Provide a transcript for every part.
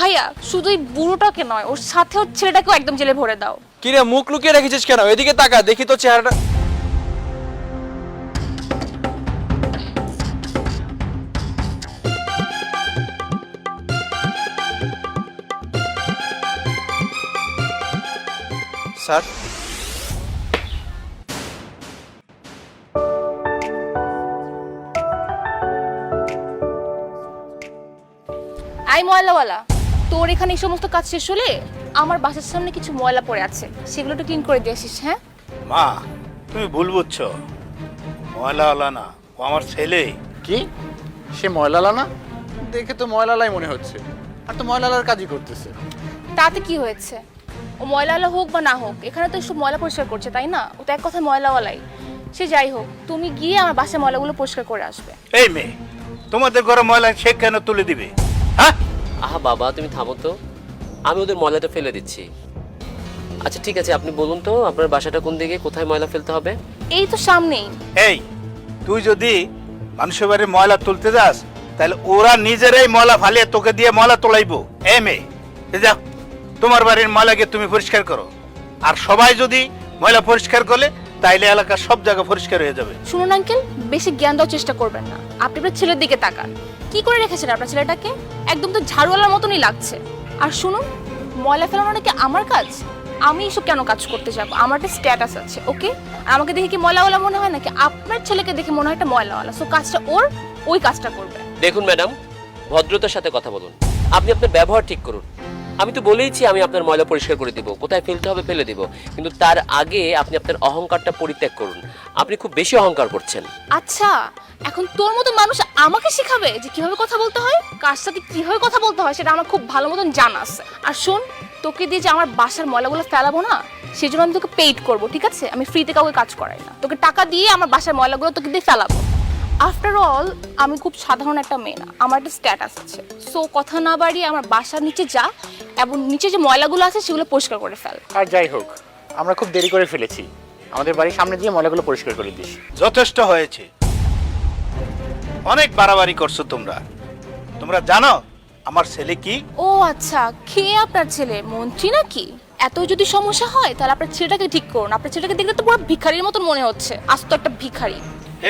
ভাইয়া শুধু এই বুড়োটাকে নয় ওর সাথে ওর ছেলেটাকেও একদম জেলে ভরে দাও। কিরে মুখ লুকিয়ে রেখেছিস কেন? এদিকে তাকা দেখি তো চেহারাটা। স্যার? আই ময়লাওয়ালা। তোর এখানে এই সমস্ত কাজ শেষ হলে আমার বাসার সামনে কিছু ময়লা পড়ে আছে। সেগুলো একটু ক্লিন করে দিয়ে আসিস হ্যাঁ? মা তুমি ভুল বুঝছ। ময়লাওয়ালা না ও আমার ছেলে। কি? সে ময়লালা না? দেখে তো ময়লালাই মনে হচ্ছে। আর তো ময়লালার কাজই করতেছে। তাতে কি হয়েছে? ও ময়লাওয়ালা হোক বা না হোক এখানে তো সব ময়লা পরিষ্কার করছে তাই না? ও তো এক কথা ময়লাওয়ালাই। সে যাই হোক তুমি গিয়ে আমার বাসার ময়লাগুলো পরিষ্কার করে আসবে। এই মেয়ে তোমাদের ঘরে ময়লা সে কেন তুলে দিবে? হ্যাঁ? আহা বাবা তুমি থামো তো। আমি ওদের ময়লাটা ফেলে দিচ্ছি। আচ্ছা ঠিক আছে আপনি বলুন তো আপনার বাসাটা কোন দিকে কোথায় ময়লা ফেলতে হবে? এই তো সামনেই। এই তুই যদি মানুষের বাড়ির ময়লা তুলতে যাস তাহলে ওরা নিজেরাই ময়লা ফালিয়ে তোকে দিয়ে ময়লা তোলাইবো। এ মেয়ে এই যাও তোমার বাড়ির ময়লাকে তুমি পরিষ্কার করো। আর সবাই যদি ময়লা পরিষ্কার করলে তাইলে এলাকার সব জায়গা পরিষ্কার হয়ে যাবে। শুনুন আঙ্কেল বেশি জ্ঞান দেওয়ার চেষ্টা করবেন না। আপনি আপনার ছেলের দিকে তাকান। কি করে রেখেছেন আপনার ছেলেটাকে? একদম তো ঝাড়ুওয়ালার মতনই লাগছে। আর শুনুন ময়লা ফেলানো নাকি আমার কাজ? আমি এসব কেন কাজ করতে যাব? আমার একটা স্ট্যাটাস আছে ওকে? আমাকে দেখে কি ময়লাওয়ালা মনে হয় নাকি? আপনার ছেলেকে দেখে মনে হয় একটা ময়লাওয়ালা। সো কাজটা ওর ওই কাজটা করবে। দেখুন ম্যাডাম ভদ্রতার সাথে কথা বলুন। আপনি আপনার ব্যবহার ঠিক করুন। আমি তো বলেইছি আমি আপনার ময়লা পরিষ্কার করে দিব কোথায় ফেলতে হবে ফেলে দিব। কিন্তু তার আগে আপনি আপনার অহংকারটা পরিত্যাগ করুন। আপনি খুব বেশি অহংকার করছেন। আচ্ছা এখন তোর মতো মানুষ আমাকে শেখাবে যে কীভাবে কথা বলতে হয় কার সাথে কীভাবে কথা বলতে হয় সেটা আমার খুব ভালো মতন জানা আছে। আর শোন তোকে দিয়ে যে আমার বাসার ময়লাগুলো ফেলাবো না সেই জন্য আমি তোকে পেইড করব ঠিক আছে? আমি ফ্রিতে কাউকে কাজ করাই না। তোকে টাকা দিয়ে আমার বাসার ময়লাগুলো তোকে দিয়ে ফেলাবো। আফটার অল আমি খুব সাধারণ একটা মেয়ে না আমার একটা স্ট্যাটাস আছে। সো কথা না বাড়িয়ে আমার বাসার নিচে যা এবং নিচে যে ময়লাগুলো আছে সেগুলো পরিষ্কার করে ফেল। আর যাই হোক আমরা খুব দেরি করে ফেলেছি। আমাদের বাড়ির সামনে দিয়ে ময়লাগুলো পরিষ্কার করে দিস। যথেষ্ট হয়েছে। অনেক বাড়াবাড়ি করছ তোমরা। তোমরা জানো আমার ছেলে কি? ও আচ্ছা কে আপনার ছেলে? মন্ত্রী নাকি? এত যদি সমস্যা হয় তাহলে আপনার ছেলেটাকে ঠিক করুন। আপনার ছেলেটাকে দেখলে তো পুরো ভিখারির মতন মনে হচ্ছে। আজ তো একটা ভিখারি।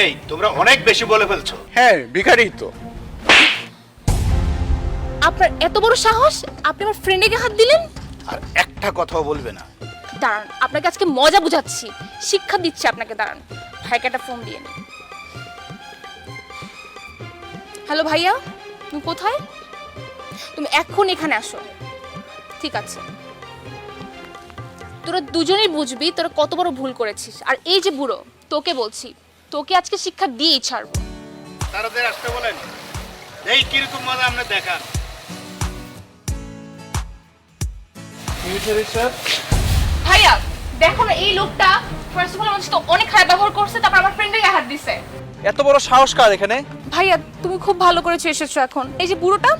এই তোমরা অনেক বেশি বলে ফেলছো। হ্যাঁ ভিখারি তো। আপনার এত বড় সাহস? আপনি আমার ফ্রেন্ডেকে হাত দিলেন? আর একটা কথাও বলবে না। দাঁড়ান আপনাকে আজকে মজা বুঝাচ্ছি। শিক্ষা দিচ্ছি আপনাকে দাঁড়ান। ভাইকে একটা ফোন দিয়ে নিন। হ্যালো ভাইয়া তুমি কোথায়? তুমি এখন এখানে আসো। ঠিক আছে। তোরা দুজনেই বুঝবি তোরা কত বড় ভুল করেছিস। আর এই যে বুড়ো তোকে বলছি তোকে আজকে শিক্ষা দিয়েই ছাড়বো। তারাদের আসতে বলেন। এই কীরকম মজা আমরা দেখান ভাইয়া দেখো না এই লোকটা ফার্স্ট অফ অল আমার সাথে অনেক খারাপ ব্যবহার করছে তারপর আমার ফ্রেন্ডের হাত দিছে। এত বড় সাহস কার এখানে? ভাইয়া তুমি খুব ভালো করেছ এসেছ এখন। এই যে বুড়োটা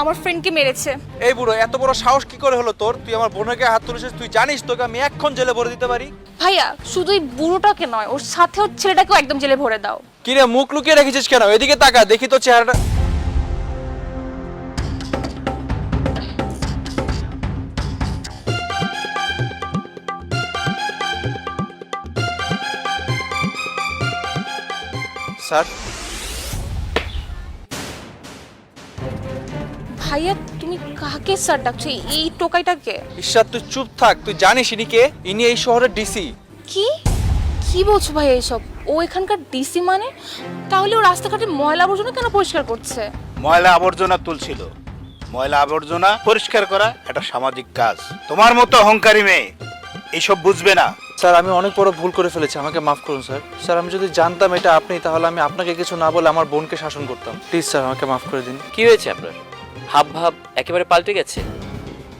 আমার ফ্রেন্ডকে মেরেছে। এই বুড়ো এত বড় সাহস কি করে হলো তোর? তুই আমার বোনের গায়ে হাত তুলেছিস তুই জানিস তোকে আমি এক্ষণ জেলে ভরে দিতে পারি? ভাইয়া শুধু এই বুড়োটাকে নয় ওর সাথে ওর ছেলেটাকেও একদম জেলে ভরে দাও। কি রে মুখ লুকিয়ে রেখেছিস কেন? এদিকে তাকা দেখি তো চেহারাটা। স্যার ভাইয়া তুমি কাকে স্যার ডাকছো? এই টোকাইটাকে? ঈশ্বর তুই চুপ থাক তুই জানিস ইনি কে? ইনি এই শহরের ডিসি কি? কি বলছো ভাইয়া এসব ও এখানকার ডিসি মানে? তাহলে ও রাস্তাঘাটে ময়লা আবর্জনা কেন পরিষ্কার করছে? ময়লা আবর্জনা তুলছিল। ময়লা আবর্জনা পরিষ্কার করা একটা সামাজিক কাজ। তোমার মতো অহংকারী মেয়ে এইসব বুঝবে না। স্যার আমি অনেক বড় ভুল করে ফেলেছি আমাকে মাফ করুন স্যার। স্যার আমি যদি জানতাম এটা আপনি তাহলে আমি আপনাকে কিছু না বলে আমার বোনকে শাসন করতাম। প্লিজ স্যার আমাকে মাফ করে দিন। কি হয়েছে আপনার? হাব ভাব একেবারে পাল্টে গেছে।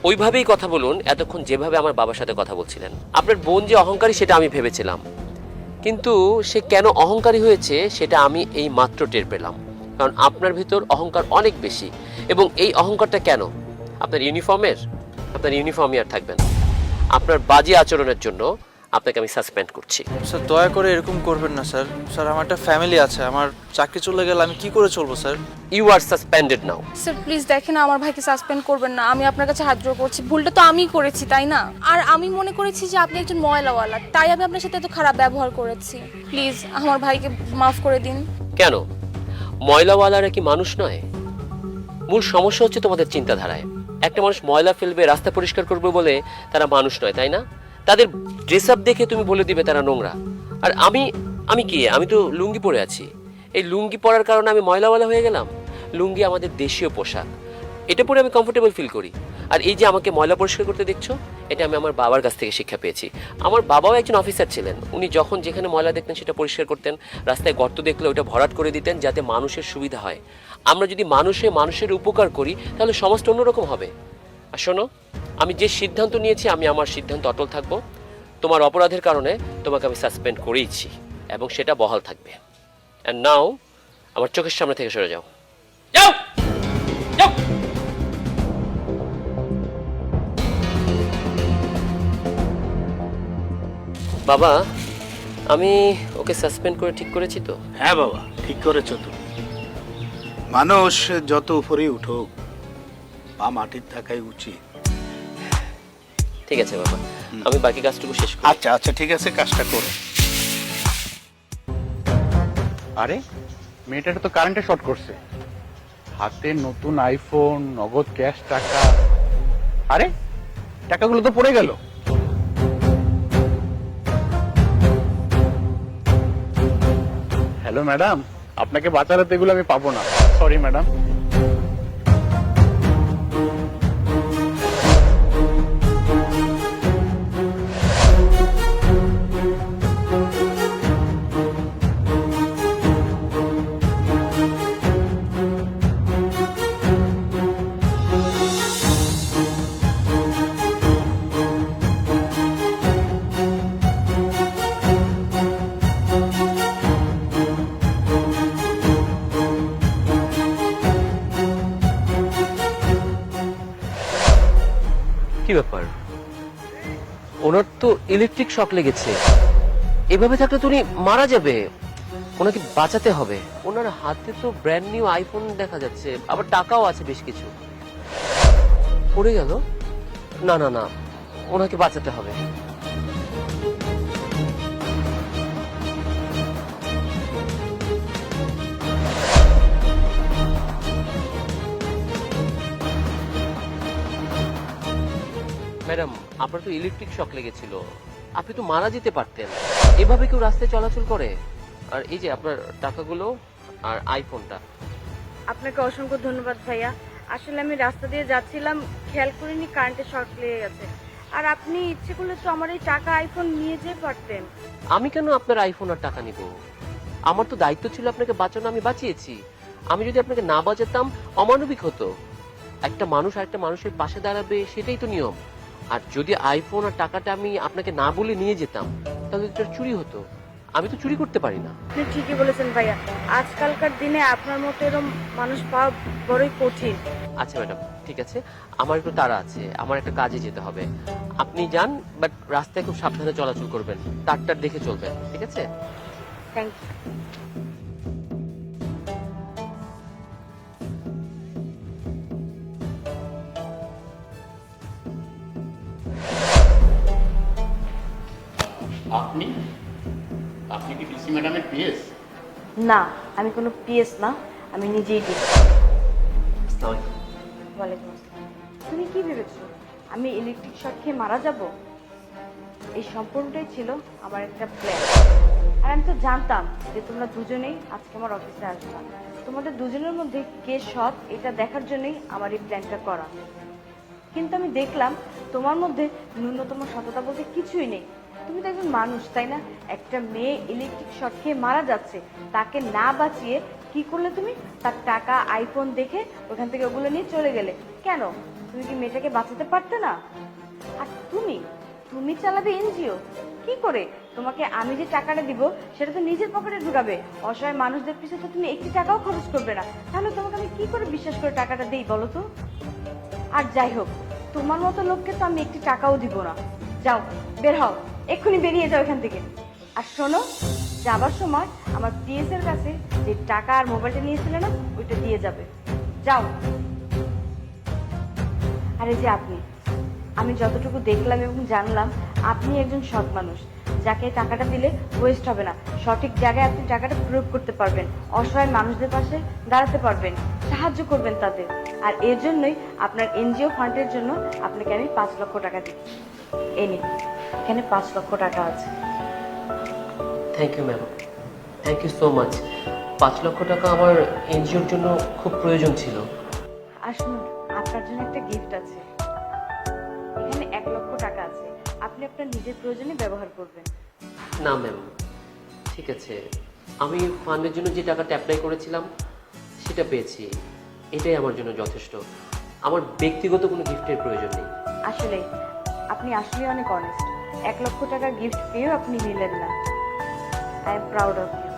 ওইভাবেই কথা বলুন, এতক্ষণ যেভাবে আমার বাবার সাথে কথা বলছিলেন। আপনার বোন যে অহংকারী, সেটা আমি ভেবেছিলাম। কিন্তু সে কেন অহংকারী হয়েছে, সেটা আমি এই মাত্র টের পেলাম। কারণ আপনার ভিতর অহংকার অনেক বেশি। এবং এই অহংকারটা কেন? আপনার ইউনিফর্মের? আপনার ইউনিফর্মই আর থাকবে না। আপনার বাজে আচরণের জন্য আপনাকে আমি সাসপেন্ড করছি। স্যার দয়া করে এরকম করবেন না স্যার। স্যার আমার একটা ফ্যামিলি আছে আমার চাকরি চলে গেলে আমি কি করে চলবো sir? You are suspended now sir please দেখেন না আমার ভাইকে সাসপেন্ড করবেন না। আমি আপনার কাছে হাত জোর করছি। ভুলটা তো আমিই করেছি তাই না? আর আমি মনে করেছি যে আপনি একজন ময়লাওয়ালা তাই আমি আপনার সাথে এত খারাপ ব্যবহার করেছি। প্লিজ আমার ভাইকে মাফ করে দিন। কেন? ময়লাওয়ালারা কি মানুষ নয়? মূল সমস্যা হচ্ছে তোমাদের চিন্তাধারায়। একটা মানুষ ময়লা ফেলবে রাস্তা পরিষ্কার করবে বলে তারা মানুষ নয় তাই না? তাদের ড্রেস আপ দেখে তুমি বলে দিবে তারা নোংরা। আর আমি আমি কে? আমি তো লুঙ্গি পরে আছি। এই লুঙ্গি পরার কারণে আমি ময়লাওয়ালা হয়ে গেলাম? লুঙ্গি আমাদের দেশীয় পোশাক। এটা পরে আমি কমফোর্টেবল ফিল করি। আর এই যে আমাকে ময়লা পরিষ্কার করতে দেখছ, এটা আমি আমার বাবার কাছ থেকে শিক্ষা পেয়েছি। আমার বাবাও একজন অফিসার ছিলেন। উনি যখন যেখানে ময়লা দেখতেন সেটা পরিষ্কার করতেন, রাস্তায় গর্ত দেখলে ওটা ভরাট করে দিতেন যাতে মানুষের সুবিধা হয়। আমরা যদি মানুষে মানুষের উপকার করি, তাহলে সমাজটা অন্যরকম হবে। শোনো, আমি যে সিদ্ধান্ত নিয়েছি, আমি আমার সিদ্ধান্ত অটল থাকব। তোমার অপরাধের কারণে তোমাকে আমি সাসপেন্ড করেইছি, এবং সেটা বহাল থাকবে। অ্যান্ড নাও আমার চোখের সামনে থেকে সরে যাও। যাও! বাবা, আমি ওকে সাসপেন্ড করে ঠিক করেছি তো? হ্যাঁ বাবা, ঠিক করেছ তুমি। মানুষ যত উপরে উঠুক পা মাটির থাকাই উচিত ঠিক আছে বাবা আমি বাকি কাজটুকু শেষ করি। আচ্ছা আচ্ছা ঠিক আছে কাজটা করো। আরে মেয়েটাটা তো কারেন্টে শর্ট করছে। হাতে নতুন আইফোন নগদ ক্যাশ টাকা। আরে টাকাগুলো তো পড়ে গেল। হ্যালো ম্যাডাম আপনাকে বাঁচালে তো এগুলো আমি পাবো না। সরি ম্যাডাম কি ব্যাপার? ওনার তো ইলেকট্রিক শক লেগেছে। এভাবে থাকলে তুমি মারা যাবে। ওনাকে বাঁচাতে হবে। ওনার হাতে তো ব্র্যান্ড নিউ আইফোন দেখা যাচ্ছে। আবার টাকাও আছে বেশ কিছু। পড়ে গেল? না না না। ওনাকে বাঁচাতে হবে। আপনার তো ইলেকট্রিক শক লেগেছিল। আপনি তো মারা যেতে পারতেন। এভাবে কেউ রাস্তায় চলাচল করে? আর এই যে আপনার টাকাগুলো আর আইফোনটা আপনাকে অসংখ্য ধন্যবাদ ভাইয়া। আসলে আমি রাস্তা দিয়ে যাচ্ছিলাম খেয়াল করিনি কারেন্টের শর্ট লেগে গেছে। আর আপনি ইচ্ছে করলে তো আমার এই টাকা আইফোন নিয়ে যেতে পারতেন। আমি কেন আপনার আইফোন আর টাকা নিব? আমার তো দায়িত্ব ছিল আপনাকে বাঁচানো আমি বাঁচিয়েছি। আমি যদি আপনাকে না বাঁচাতাম অমানবিক হতো। একটা মানুষ আরেকটা মানুষের পাশে দাঁড়াবে সেটাই তো নিয়ম। আর যদি আইফোন আর টাকাটা আমি আপনাকে না বলে নিয়ে যেতাম তাহলে এটা চুরি হতো। আমি তো চুরি করতে পারি না। আপনি ঠিকই বলেছেন ভাইয়া। আজকালকার দিনে আপনার মতো এরকম মানুষ পাওয়া বড়ই কঠিন। আচ্ছা ম্যাডাম ঠিক আছে। আমার একটু তাড়া আছে। আমার একটা কাজে যেতে হবে। আপনি যান বাট রাস্তায় খুব সাবধানে চলাচল করবেন। তারটার দেখে চলবেন ঠিক আছে? থ্যাংক ইউ আপনি? আপনি কি ডিসি ম্যাডামের পিএস? না আমি কোনো পিএস না আমি নিজেই আলাইকুম। ওয়ালাইকুম আসসালাম। তুমি কি ভেবেছো? আমি ইলেকট্রিক শক খেয়ে মারা যাব? এই সম্পূর্ণটাই ছিল আমার একটা প্ল্যান আর আমি তো জানতাম যে তোমরা দুজনেই আজকে আমার অফিসে আসবে। তোমাদের দুজনের মধ্যে কে সৎ এটা দেখার জন্যই আমার এই প্ল্যানটা করা। কিন্তু আমি দেখলাম তোমার মধ্যে ন্যূনতম সততা বলতে কিছুই নেই। তুমি তো একজন মানুষ, তাই না? একটা মেয়ে ইলেকট্রিক শক খেয়ে মারা যাচ্ছে, তাকে না বাঁচিয়ে কি করলে তুমি? তার টাকা আইফোন দেখে ওখান থেকে ওগুলো নিয়ে চলে গেলে। কেন? তুমি কি মেয়েটাকে বাঁচাতে পারতে না? আর তুমি? তুমি চালাবে এনজিও? কি করে? তোমাকে আমি যে টাকাটা দিব, সেটা তো নিজের পকেটে ঢুকাবে। অসহায় মানুষদের পিছনে তো তুমি একটি টাকাও খরচ করবে না। তাহলে তোমাকে আমি কি করে বিশ্বাস করে টাকাটা দেই, বলো তো? আর যাই হোক, তোমার মতো লোককে তো আমি একটি টাকাও দিব না। যাও, বের হও। এক্ষুনি বেরিয়ে যাও এখান থেকে। আর শোনো, যাবার সময় আমার পিএস এর কাছে যে টাকা আর মোবাইলটা নিয়েছিলে না, ওইটা দিয়ে যাবে। যাও। আরে যে আপনি, আমি যতটুকু দেখলাম এবং জানলাম, আপনি একজন সৎ মানুষ, যাকে টাকাটা দিলে ওয়েস্ট হবে না। সঠিক জায়গায় আপনি টাকাটা প্রয়োগ করতে পারবেন, অসহায় মানুষদের পাশে দাঁড়াতে পারবেন, সাহায্য করবেন তাদের। আর এর জন্যই আপনার এনজিও ফান্ডের জন্য আপনাকে আমি পাঁচ লক্ষ টাকা এই নিন। এখানে পাঁচ লক্ষ টাকা আছে। Thank you ma'am thank you so much পাঁচ লক্ষ টাকা আমার এনজিওর জন্য খুব প্রয়োজন ছিল। শুনুন আপনার জন্য একটা গিফট আছে। এখানে এক লক্ষ টাকা আছে। আপনি আপনার নিজের প্রয়োজনে ব্যবহার করবেন। না ম্যাম ঠিক আছে। আমি ফান্ডের জন্য যে টাকাটা অ্যাপ্লাই করেছিলাম সেটা পেয়েছি। এটাই আমার জন্য যথেষ্ট। আমার ব্যক্তিগত কোনো গিফটের প্রয়োজন নেই। আসলে আপনি আসলে অনেক অনেস্ট এক লক্ষ টাকা গিফট পেয়েও আপনি নিলেন না। I am proud of you